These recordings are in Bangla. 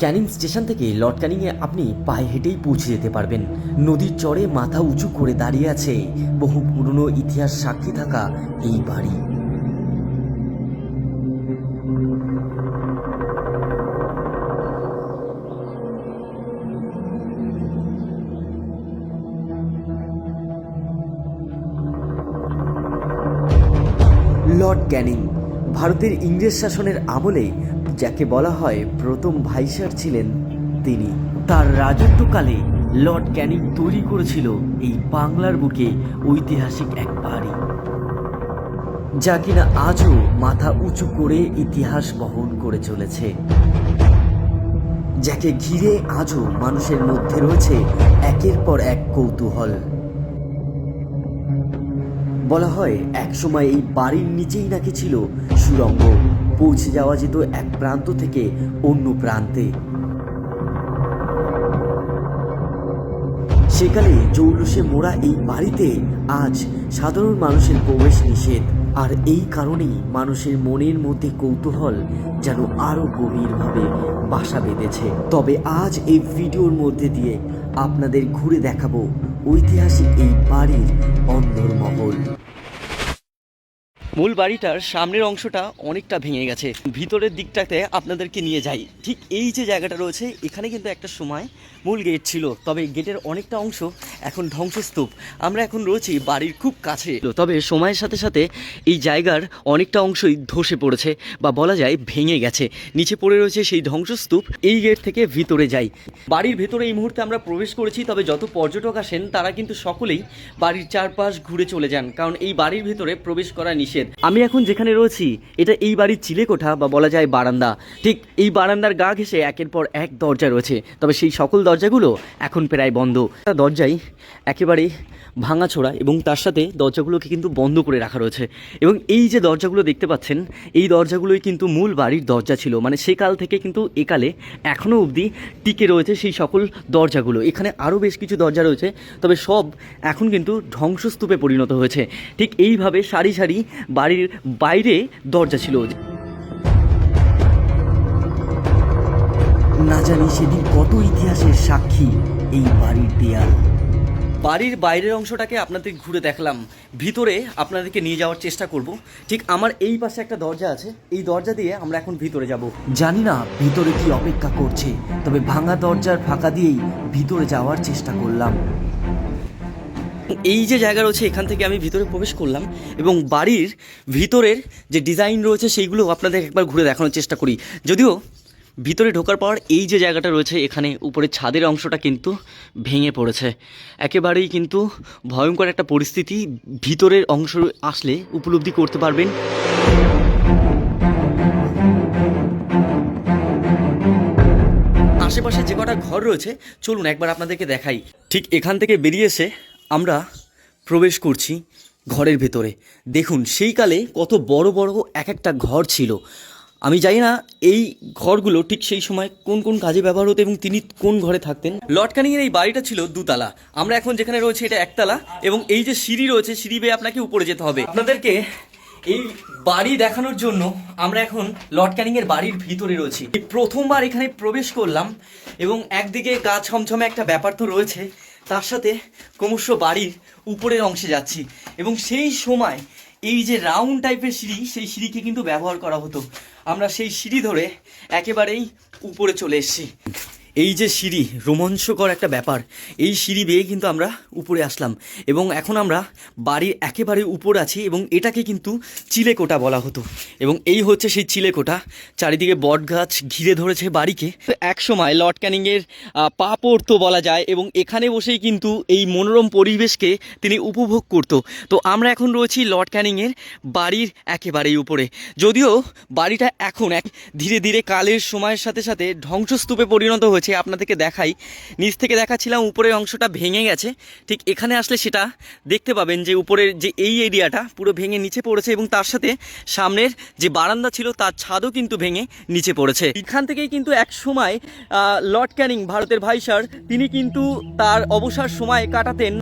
ক্যানিং স্টেশন থেকে লর্ড ক্যানিংয়ে আপনি পায়ে হেঁটেই পৌঁছে যেতে পারবেন। নদীর চরে মাথা উঁচু করে দাঁড়িয়ে আছে বহু পুরনো ইতিহাস সাক্ষী থাকা এই বাড়ি। লর্ড ক্যানিং, ভারতের ইংরেজ শাসনের আমলে যাকে বলা হয় প্রথম ভাইসার ছিলেন তিনি। তার রাজত্বকালে লর্ড ক্যানিং তৈরি করেছিল এই বাংলার বুকে ঐতিহাসিক এক বাড়ি, যা কিনা আজও মাথা উঁচু করে ইতিহাস বহন করে চলেছে, যাকে ঘিরে আজও মানুষের মধ্যে রয়েছে একের পর এক কৌতূহল। বলা হয়, একসময় এই বাড়ির নিচেই নাকি ছিল সুরঙ্গ। পৌঁছে যাওয়া যেত এক প্রান্ত থেকে অন্য প্রান্তে। সেকালে জৌলুসে মোড়া এই বাড়িতে আজ সাধারণ মানুষের প্রবেশ নিষেধ। আর এই কারণেই মানুষের মনের মধ্যে কৌতূহল যেন আরও গভীরভাবে বাসা বেঁধেছে। তবে আজ এই ভিডিওর মধ্যে দিয়ে আপনাদের ঘুরে দেখাবো ঐতিহাসিক এই বাড়ির অন্দরমহল। মূল বাড়িটার সামনের অংশটা অনেকটা ভেঙে গেছে। ভিতরের দিকটাতে আপনাদেরকে নিয়ে যাই। ঠিক এই যে জায়গাটা রয়েছে, এখানে কিন্তু একটা সময় মূল গেট ছিল, তবে গেটের অনেকটা অংশ এখন ধ্বংসস্তূপ। আমরা এখন রয়েছি বাড়ির খুব কাছে। তবে সময়ের সাথে সাথে এই জায়গার অনেকটা অংশই ধসে পড়েছে বা বলা যায় ভেঙে গেছে। নিচে পড়ে রয়েছে সেই ধ্বংসস্তূপ, এই গেট থেকে ভিতরে যাই। বাড়ির ভেতরে এই মুহূর্তে আমরা প্রবেশ করেছি, তবে যত পর্যটক আসেন, তারা কিন্তু সকলেই বাড়ির চারপাশ ঘুরে চলে যান, কারণ এই বাড়ির ভেতরে প্রবেশ করা নিষেধ। আমি এখন যেখানে রয়েছি, এটা এই বাড়ির চিলেকোঠা বা বলা যায় বারান্দা। ঠিক এই বারান্দার গা ঘেসে একের পর এক দরজা রয়েছে। তবে সেই সকল দরজাগুলো এখন প্রায় বন্ধ। দরজাই একেবারে ভাঙাছোড়া এবং তার সাথে দরজাগুলোকে কিন্তু বন্ধ করে রাখা রয়েছে। এবং এই যে দরজাগুলো দেখতে পাচ্ছেন, এই দরজাগুলোই কিন্তু মূল বাড়ির দরজা ছিল। মানে সে কাল থেকে কিন্তু একালে এখনও অবধি টিকে রয়েছে সেই সকল দরজাগুলো। এখানে আরও বেশ কিছু দরজা রয়েছে, তবে সব এখন কিন্তু ধ্বংসস্তূপে পরিণত হয়েছে। ঠিক এইভাবে সারি সারি বাড়ির বাইরে দরজা ছিল। না জানি সেদিন কত ইতিহাসের সাক্ষী এই বাড়ির দেয়াল। বাড়ির বাইরের অংশটাকে আপনাদের ঘুরে দেখলাম। ভিতরে আপনাদেরকে নিয়ে যাওয়ার চেষ্টা করব। ঠিক আমার এই পাশে একটা দরজা আছে। এই দরজা দিয়ে আমরা এখন ভিতরে যাব। জানি না ভিতরে কি অপেক্ষা করছে তবে ভাঙা দরজার ফাঁকা দিয়েই ভিতরে যাওয়ার চেষ্টা করলাম। এই যে জায়গা রয়েছে, এখান থেকে আমি ভিতরে প্রবেশ করলাম এবং বাড়ির ভিতরের যে ডিজাইন রয়েছে, সেইগুলো আপনাদের একবার ঘুরে দেখানোর চেষ্টা করি। যদিও ভিতরে ঢোকার পর এই যে জায়গাটা রয়েছে, এখানে উপরে ছাদের অংশটা কিন্তু ভেঙে পড়েছে। একেবারেই কিন্তু ভয়ঙ্কর একটা পরিস্থিতি ভিতরের অংশ আসলে উপলব্ধি করতে পারবেন। আশেপাশে যে কটা ঘর রয়েছে, চলুন একবার আপনাদেরকে দেখাই। ঠিক এখান থেকে বেরিয়ে এসে আমরা প্রবেশ করছি ঘরের ভেতরে। দেখুন, সেই কালে কত বড় বড় এক একটা ঘর ছিল। আমি জানি না এই ঘরগুলো ঠিক সেই সময় কোন কোন কাজে ব্যবহার হতো এবং তিনি কোন ঘরে থাকতেন। লর্ড ক্যানিংয়ের এই বাড়িটা ছিল দুতলা। আমরা এখন যেখানে রয়েছে এটা একতলা এবং এই যে সিঁড়ি রয়েছে, সিঁড়ি বেয়ে আপনাকে উপরে যেতে হবে। আপনাদেরকে এই বাড়ি দেখানোর জন্য আমরা এখন লর্ড ক্যানিং এর বাড়ির ভিতরে রয়েছি। প্রথমবার এখানে প্রবেশ করলাম এবং একদিকে গা ছমছমে একটা ব্যাপার তো রয়েছে। তার সাথে ক্রমশ বাড়ির উপরের অংশে যাচ্ছি। এবং সেই সময় এই যে রাউন্ড টাইপের সিঁড়ি, সেই সিঁড়িকে কিন্তু ব্যবহার করা হতো। আমরা সেই সিঁড়ি ধরে একেবারেই উপরে চলে এসেছি। এই যে সিঁড়ি, রোমাঞ্চকর একটা ব্যাপার। এই সিঁড়ি বেয়ে কিন্তু আমরা উপরে আসলাম এবং এখন আমরা বাড়ির একেবারে উপর আছি এবং এটাকে কিন্তু চিলেকোটা বলা হতো। এবং এই হচ্ছে সেই চিলেকোটা, চারিদিকে বট গাছ ঘিরে ধরেছে বাড়িকে। এক সময় লর্ড ক্যানিংয়ের পা পড়তো বলা যায় এবং এখানে বসেই কিন্তু এই মনোরম পরিবেশকে তিনি উপভোগ করতো। তো আমরা এখন রয়েছি লর্ড ক্যানিংয়ের বাড়ির একেবারেই উপরে। যদিও বাড়িটা এখন এক ধীরে ধীরে কালের সময়ের সাথে সাথে ধ্বংসস্তূপে পরিণত হয়েছে। আপনাদেরকে দেখাই। নিচ থেকে দেখাচ্ছিলাম, উপরের অংশটা ভেঙে গেছে। ঠিক এখানে আসলে সেটা দেখতে পাবেন যে উপরের যে এই এরিয়াটা পুরো ভেঙে নিচে পড়েছে এবং তার সাথে সামনের যে বারান্দা ছিল তার ছাদও কিন্তু ভেঙে নিচে পড়েছে। এখান থেকেই কিন্তু এক সময় লর্ড ক্যানিং, ভারতের ভাইসার, তিনি কিন্তু তার অবসর সময় কাটাতেন।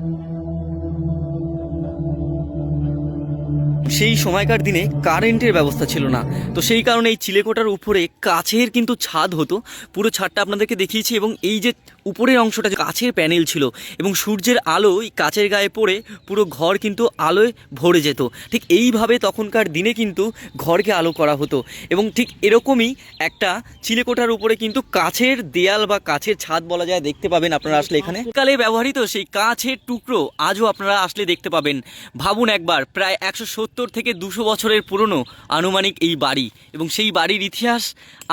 সেই সময়কার দিনে কারেন্টের ব্যবস্থা ছিল না। তো সেই কারণে এই চিলেকোটার উপরে কাছের কিন্তু ছাদ হতো। পুরো ছাদটা আপনাদেরকে দেখিয়েছি এবং এই যে উপরের অংশটা কাছের প্যানেল ছিল এবং সূর্যের আলো এই কাচের গায়ে পড়ে পুরো ঘর কিন্তু আলোয় ভরে যেত। ঠিক এইভাবে তখনকার দিনে কিন্তু ঘরকে আলো করা হতো এবং ঠিক এরকমই একটা চিলেকোটার উপরে কিন্তু কাছের দেয়াল বা কাছের ছাদ বলা যায় দেখতে পাবেন আপনারা আসলে এখানে। কালে ব্যবহৃত সেই কাছের টুকরো আজও আপনারা আসলে দেখতে পাবেন। ভাবুন একবার, প্রায় একশো সত্তর সত্তর থেকে দুশো বছরের পুরনো আনুমানিক এই বাড়ি। এবং সেই বাড়ির ইতিহাস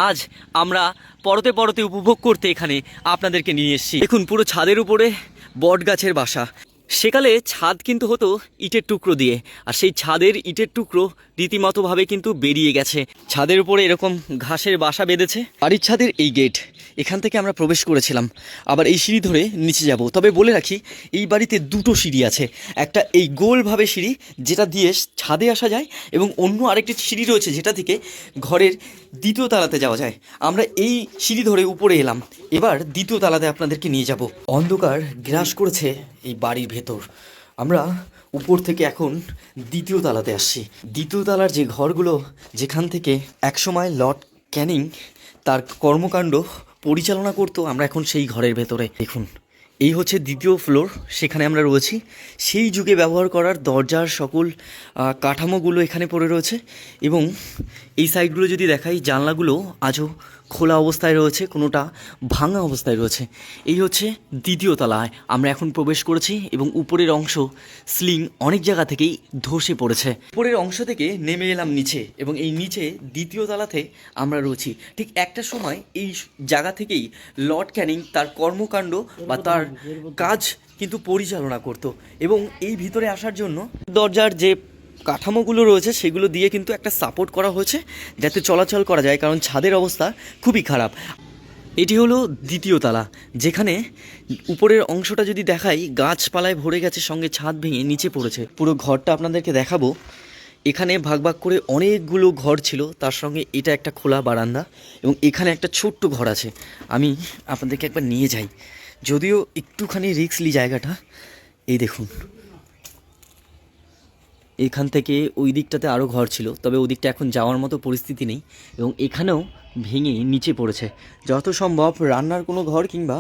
আজ আমরা পরতে পরতে উপভোগ করতে এখানে আপনাদেরকে নিয়ে এসেছি। দেখুন, পুরো ছাদের উপরে বট গাছের বাসা। সেকালে ছাদ কিন্তু হতো ইটের টুকরো দিয়ে। আর সেই ছাদের ইটের টুকরো রীতিমতোভাবে কিন্তু বেরিয়ে গেছে। ছাদের উপরে এরকম ঘাসের বাসা বেঁধেছে। বাড়ির ছাদের এই গেট এখান থেকে আমরা প্রবেশ করেছিলাম। আবার এই সিঁড়ি ধরে নিচে যাব। তবে বলে রাখি, এই বাড়িতে দুটো সিঁড়ি আছে। একটা এই গোলভাবে সিঁড়ি, যেটা দিয়ে ছাদে আসা যায়, এবং অন্য আরেকটি সিঁড়ি রয়েছে, যেটা থেকে ঘরের দ্বিতীয় তালাতে যাওয়া যায়। আমরা এই সিঁড়ি ধরে উপরে এলাম। এবার দ্বিতীয় তালাতে আপনাদেরকে নিয়ে যাব। অন্ধকার গ্রাস করেছে এই বাড়ির ভেতর। আমরা উপর থেকে এখন দ্বিতীয় তালাতে আসছি। দ্বিতীয় তালার যে ঘরগুলো, যেখান থেকে একসময় লর্ড ক্যানিং তার কর্মকাণ্ড পরিচালনা করতো, আমরা এখন সেই ঘরের ভেতরে। দেখুন, এই হচ্ছে দ্বিতীয় ফ্লোর সেখানে আমরা রয়েছি। সেই যুগে ব্যবহার করার দরজার সকল কাঠামোগুলো এখানে পড়ে রয়েছে এবং এই সাইডগুলো যদি দেখাই, জানলাগুলো আজও খোলা অবস্থায় রয়েছে, কোনোটা ভাঙা অবস্থায় রয়েছে। এই হচ্ছে দ্বিতীয় তলায়। আমরা এখন প্রবেশ করেছি এবং উপরের অংশ স্লিং অনেক জায়গা থেকেই ধসে পড়েছে। উপরের অংশ থেকে নেমে এলাম নিচে এবং এই নিচে দ্বিতীয় তলাতে আমরা রয়েছি। ঠিক একটা সময় এই জায়গা থেকেই লর্ড ক্যানিং তার কর্মকাণ্ড বা তার কাজ কিন্তু পরিচালনা করত এবং এই ভিতরে আসার জন্য দরজার যে কাঠামোগুলো রয়েছে, সেগুলো দিয়ে কিন্তু একটা সাপোর্ট করা হয়েছে যাতে চলাচল করা যায়, কারণ ছাদের অবস্থা খুবই খারাপ। এটি হলো দ্বিতীয় তালা, যেখানে উপরের অংশটা যদি দেখাই, গাছপালায় ভরে গেছে, সঙ্গে ছাদ ভেঙে নিচে পড়েছে। পুরো ঘরটা আপনাদেরকে দেখাবো। এখানে ভাগ ভাগ করে অনেকগুলো ঘর ছিল, তার সঙ্গে এটা একটা খোলা বারান্দা এবং এখানে একটা ছোট্ট ঘর আছে। আমি আপনাদেরকে একবার নিয়ে যাই। যদিও একটুখানি রিক্সলি জায়গাটা, এই দেখুন। এখান থেকে ওই দিকটাতে আরও ঘর ছিল, তবে ওই দিকটা এখন যাওয়ার মতো পরিস্থিতি নেই এবং এখানেও ভেঙে নিচে পড়েছে। যত সম্ভব রান্নার কোনো ঘর কিংবা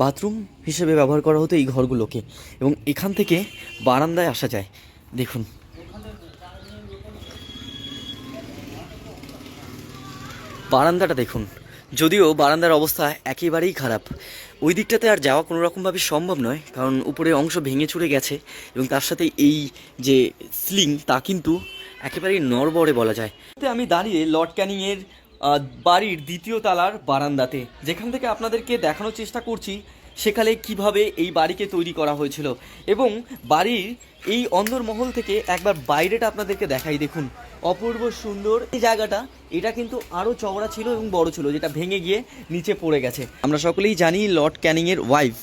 বাথরুম হিসেবে ব্যবহার করা হতো এই ঘরগুলোকে এবং এখান থেকে বারান্দায় আসা যায়। দেখুন। বারান্দাটা দেখুন। যদিও বারান্দার অবস্থা একেবারেই খারাপ। ওই দিকটাতে আর যাওয়া কোনো রকমভাবে সম্ভব নয়, কারণ উপরে অংশ ভেঙে চুরে গেছে এবং তার সাথে এই যে স্লিং, তা কিন্তু একেবারেই নরবরে বলা যায়। আমি দাঁড়িয়ে লর্ড ক্যানিংয়ের বাড়ির দ্বিতীয় তালার বারান্দাতে, যেখান থেকে আপনাদেরকে দেখানোর চেষ্টা করছি সেখানে কীভাবে এই বাড়িকে তৈরি করা হয়েছিল এবং বাড়ির এই অন্দরমহল থেকে একবার বাইরেটা আপনাদেরকে দেখাই দেখুন। অপূর্ব সুন্দর এই জায়গাটা, এটা কিন্তু আরও চওড়া ছিল এবং বড় ছিল, যেটা ভেঙে গিয়ে নিচে পড়ে গেছে। আমরা সকলেই জানি লর্ড ক্যানিংয়ের ওয়াইফ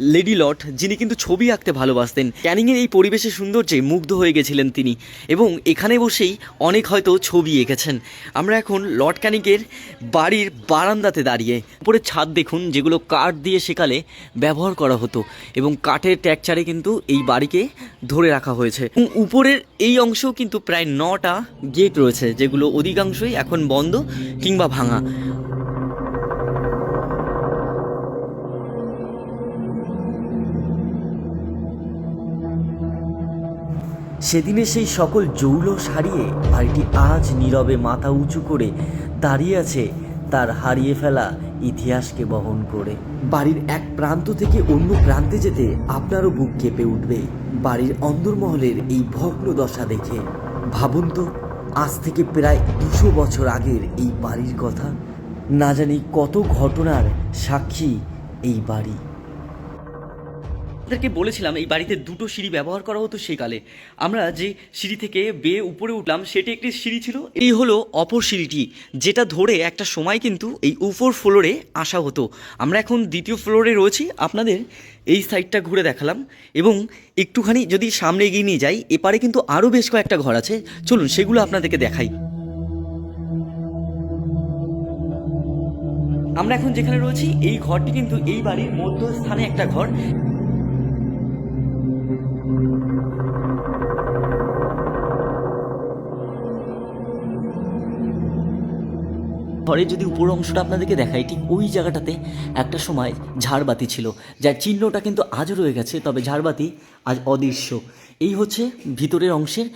লেডি লট যিনি কিন্তু ছবি আঁকতে ভালোবাসতেন। ক্যানিংয়ের এই পরিবেশের সৌন্দর্যে মুগ্ধ হয়ে গেছিলেন তিনি। এবং এখানে বসেই অনেক হয়তো ছবি এঁকেছেন। আমরা এখন লর্ড ক্যানিংয়ের বাড়ির বারান্দাতে দাঁড়িয়ে, উপরে ছাদ দেখুন, যেগুলো কাঠ দিয়ে সেকালে ব্যবহার করা হতো। এবং কাঠের ট্যাকচারে কিন্তু এই বাড়িকে ধরে রাখা হয়েছে। উপরের এই অংশেও কিন্তু প্রায় নটা গেট রয়েছে, যেগুলো অধিকাংশই এখন বন্ধ কিংবা ভাঙা। সেদিনে সেই সকল জৌলস হারিয়ে বাড়িটি আজ নীরবে মাথা উঁচু করে দাঁড়িয়ে আছে তার হারিয়ে ফেলা ইতিহাসকে বহন করে। বাড়ির এক প্রান্ত থেকে অন্য প্রান্তে যেতে আপনারও বুক কেঁপে উঠবে। বাড়ির অন্দরমহলের এই ভগ্ন দশা দেখে। ভাবুন তো, আজ থেকে প্রায় দুশো বছর আগের এই বাড়ির কথা। না জানি কত ঘটনার সাক্ষী এই বাড়ি। আপনাদেরকে বলেছিলাম, এই বাড়িতে দুটো সিঁড়ি ব্যবহার করা হতো সেকালে। আমরা যে সিঁড়ি থেকে বেয়ে উপরে উঠলাম, সেটি একটি সিঁড়ি ছিল। এই হলো অপর সিঁড়িটি, যেটা ধরে একটা সময় কিন্তু এই উপর ফ্লোরে আসা হতো। আমরা এখন দ্বিতীয় ফ্লোরে রয়েছি। আপনাদের এই সাইডটা ঘুরে দেখালাম। এবং একটুখানি যদি সামনে এগিয়ে নিয়ে যাই, এপারে কিন্তু আরও বেশ কয়েকটা ঘর আছে। চলুন, সেগুলো আপনাদেরকে দেখাই। আমরা এখন যেখানে রয়েছি, এই ঘরটি কিন্তু এই বাড়ির মধ্যস্থানে একটা ঘর। ঘরের যদি উপর অংশটা আপনাদেরকে দেখাই, ঠিক ওই জায়গাটাতে একটা সময় ঝাড়বাতি ছিল, যার চিহ্নটা কিন্তু আজও রয়ে গেছে, তবে ঝাড়বাতি আজ অদৃশ্য। এই হচ্ছে ভিতরের অংশের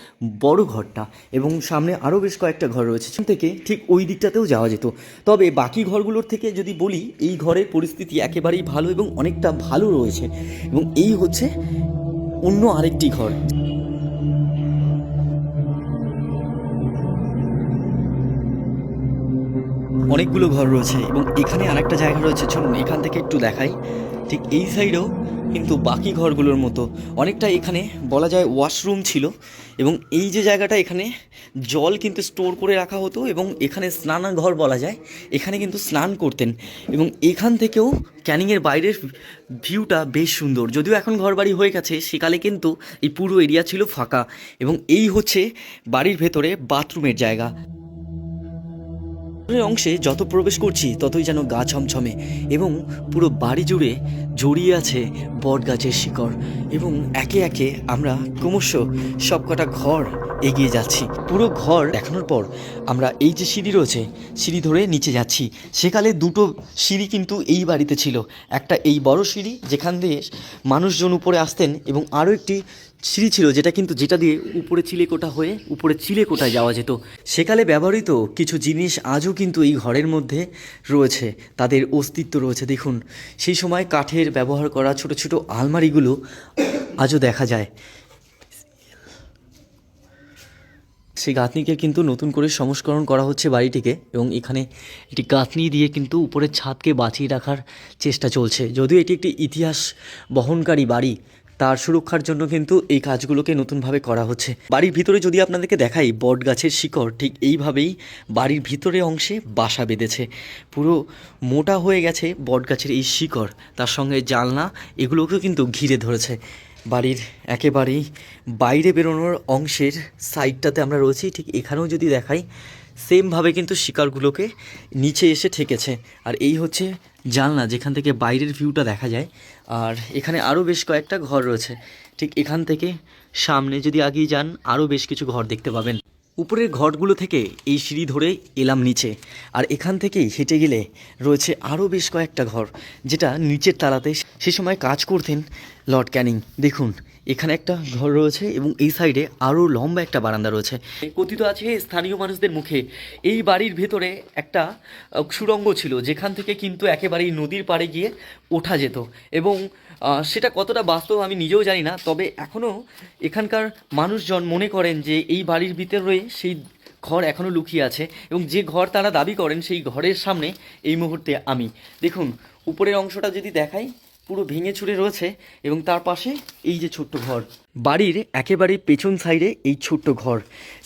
বড় ঘরটা এবং সামনে আরও বেশ কয়েকটা ঘর রয়েছে, সেখান থেকে ঠিক ওই দিকটাতেও যাওয়া যেত। তবে বাকি ঘরগুলোর থেকে যদি বলি, এই ঘরের পরিস্থিতি একেবারেই ভালো এবং অনেকটা ভালো রয়েছে এবং এই হচ্ছে অন্য আরেকটি ঘর। অনেকগুলো ঘর রয়েছে এবং এখানে আরেকটা জায়গা রয়েছে। চলুন এখান থেকে একটু দেখাই। ঠিক এই সাইডেও কিন্তু বাকি ঘরগুলোর মতো অনেকটা এখানে বলা যায় ওয়াশরুম ছিল এবং এই যে জায়গাটা এখানে জল কিন্তু স্টোর করে রাখা হতো এবং এখানে স্নানাঘর বলা যায়। এখানে কিন্তু স্নান করতেন এবং এখান থেকেও ক্যানিংয়ের বাইরের ভিউটা বেশ সুন্দর। যদিও এখন ঘর বাড়ি হয়ে গেছে, সেকালে কিন্তু এই পুরো এরিয়া ছিল ফাঁকা এবং এই হচ্ছে বাড়ির ভেতরে বাথরুমের জায়গা। অংশে যত প্রবেশ করছি, ততই যেন গা ছমছমে এবং পুরো বাড়ি জুড়ে জড়িয়ে আছে বট গাছের শিকড় এবং একে একে আমরা ক্রমশ সবকটা ঘর এগিয়ে যাচ্ছি। পুরো ঘর দেখানোর পর আমরা এই যে সিঁড়ি রয়েছে, সিঁড়ি ধরে নিচে যাচ্ছি। সেকালে দুটো সিঁড়ি কিন্তু এই বাড়িতে ছিল। একটা এই বড় সিঁড়ি যেখান দিয়ে মানুষজন উপরে আসতেন এবং আরও একটি সিঁড়ি ছিল যেটা কিন্তু যেটা দিয়ে উপরে চিলেকোটা হয়ে উপরে চিলে চিলেকোটায় যাওয়া যেত। সেকালে ব্যবহৃত কিছু জিনিস আজও কিন্তু এই ঘরের মধ্যে রয়েছে, তাদের অস্তিত্ব রয়েছে। দেখুন, সেই সময় কাঠের ব্যবহার করা ছোট ছোট আলমারিগুলো আজও দেখা যায়। সেই গাঁথনিকে কিন্তু নতুন করে সংস্করণ করা হচ্ছে বাড়িটিকে এবং এখানে একটি গাঁথনি দিয়ে কিন্তু উপরের ছাদকে বাঁচিয়ে রাখার চেষ্টা চলছে। যদিও এটি একটি ইতিহাস বহনকারী বাড়ি তার সুরক্ষার জন্য কিন্তু এই কাজগুলোকে নতুনভাবে করা হচ্ছে। বাড়ির ভিতরে যদি আপনাদেরকে দেখাই বট গাছের শিকড় ঠিক এইভাবেই বাড়ির ভিতরে অংশে বাসা বেঁধেছে। পুরো মোটা হয়ে গেছে বট গাছের এই শিকড়, তার সঙ্গে জানলা এগুলোকেও কিন্তু ঘিরে ধরেছে। বাড়ির একেবারেই বাইরে বেরোনোর অংশের সাইডটাতে আমরা রয়েছি, ঠিক এখানেও যদি দেখাই, সেমভাবে কিন্তু শিকারগুলোকে নিচে এসে ঠেকেছে। আর এই হচ্ছে জানলা যেখান থেকে বাইরের ভিউটা দেখা যায়। আর এখানে আরও বেশ কয়েকটা ঘর রয়েছে। ঠিক এখান থেকে সামনে যদি আগিয়ে যান আরও বেশ কিছু ঘর দেখতে পাবেন। উপরের ঘরগুলো থেকে এই সিঁড়ি ধরে এলাম নিচে। আর এখান থেকেই হেঁটে গেলে রয়েছে আরও বেশ কয়েকটা ঘর, যেটা নিচের তালাতে সে সময় কাজ করতেন লর্ড ক্যানিং। দেখুন এখানে একটা ঘর রয়েছে এবং এই সাইডে আরও লম্বা একটা বারান্দা রয়েছে। কথিত আছে স্থানীয় মানুষদের মুখে। এই বাড়ির ভেতরে একটা আহ, সুড়ঙ্গ ছিল যেখান থেকে কিন্তু একেবারেই নদীর পাড়ে গিয়ে ওঠা যেত। এবং সেটা কতটা বাস্তব আমি নিজেও জানি না তবে এখনও এখানকার মানুষজন মনে করেন যে এই বাড়ির ভিতরে সেই ঘর এখনও লুকিয়ে আছে এবং যে ঘর তারা দাবি করেন সেই ঘরের সামনে এই মুহূর্তে আমি। দেখুন উপরের অংশটা যদি দেখাই পুরো ভেঙে চুরে রয়েছে এবং তার পাশে এই যে ছোট্ট ঘর। বাড়ির একেবারে পেছন সাইডে এই ছোট্ট ঘর।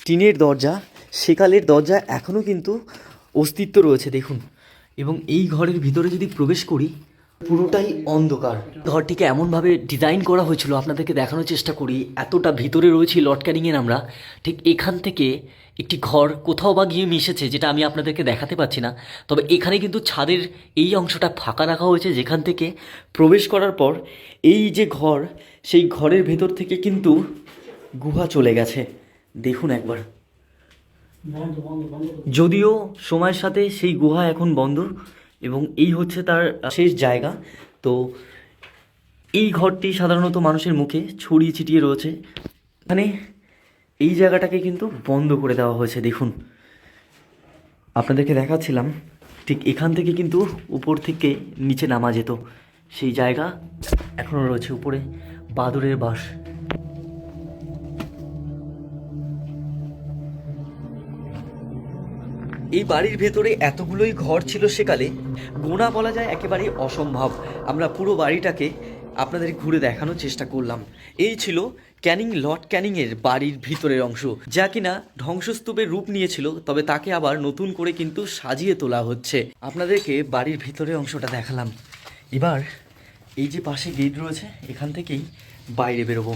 টিনের দরজা, সেকালের দরজা এখনও কিন্তু অস্তিত্ব রয়েছে, দেখুন। এবং এই ঘরের ভিতরে যদি প্রবেশ করি পুরোটাই অন্ধকার। ঘরটিকে এমনভাবে ডিজাইন করা হয়েছিল, আপনাদেরকে দেখানোর চেষ্টা করি, এতটা ভিতরে রয়েছি লট ক্যানিংয়ের আমরা। ঠিক এখান থেকে একটি ঘর কোথাও বা গিয়ে মিশেছে, যেটা আমি আপনাদেরকে দেখাতে পাচ্ছি না। তবে এখানে কিন্তু ছাদের এই অংশটা ফাঁকা রাখা হয়েছে, যেখান থেকে প্রবেশ করার পর এই যে ঘর, সেই ঘরের ভেতর থেকে কিন্তু গুহা চলে গেছে। দেখুন একবার। যদিও সময়ের সাথে সেই গুহা এখন বন্ধ এবং এই হচ্ছে তার শেষ জায়গা। তো এই ঘরটি সাধারণত মানুষের মুখে ছড়িয়ে ছিটিয়ে রয়েছে। এখানে এই জায়গাটাকে কিন্তু বন্ধ করে দেওয়া হয়েছে, দেখুন। আপনাদেরকে দেখাচ্ছিলাম, ঠিক এখান থেকে কিন্তু উপর থেকে নিচে নামা যেত। সেই জায়গা এখনও রয়েছে উপরে বাদুরের বাস। এই বাড়ির ভেতরে এতগুলোই ঘর ছিল সেকালে গোনা বলা যায় একেবারেই অসম্ভব। আমরা পুরো বাড়িটাকে আপনাদের ঘুরে দেখানোর চেষ্টা করলাম। এই ছিল ক্যানিং, লর্ড ক্যানিংয়ের বাড়ির ভিতরের অংশ, যা কিনা ধ্বংসস্তূপের রূপ নিয়েছিল, তবে তাকে আবার নতুন করে কিন্তু সাজিয়ে তোলা হচ্ছে। আপনাদেরকে বাড়ির ভিতরের অংশটা দেখালাম। এবার এই যে পাশে গেট রয়েছে, এখান থেকেই বাইরে বেরোবো।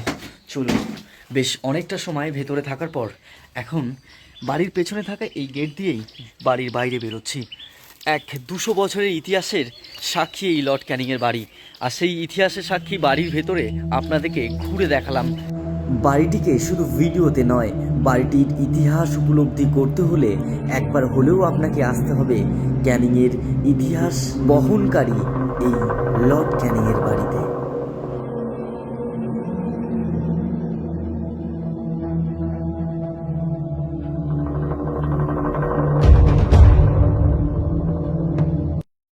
চলুন, বেশ অনেকটা সময় ভেতরে থাকার পর এখন বাড়ির পেছনে থাকা এই গেট দিয়েই বাড়ির বাইরে বেরোচ্ছি। এক দুশো বছরের ইতিহাসের সাক্ষী এই লর্ড ক্যানিংয়ের বাড়ি। আর সেই ইতিহাসের সাক্ষী বাড়ির ভেতরে আপনাদেরকে ঘুরে দেখালাম। বাড়িটিকে শুধু ভিডিওতে নয়, বাড়িটির ইতিহাস উপলব্ধি করতে হলে একবার হলেও আপনাকে আসতে হবে ক্যানিংয়ের ইতিহাস বহনকারী এই লর্ড ক্যানিংয়ের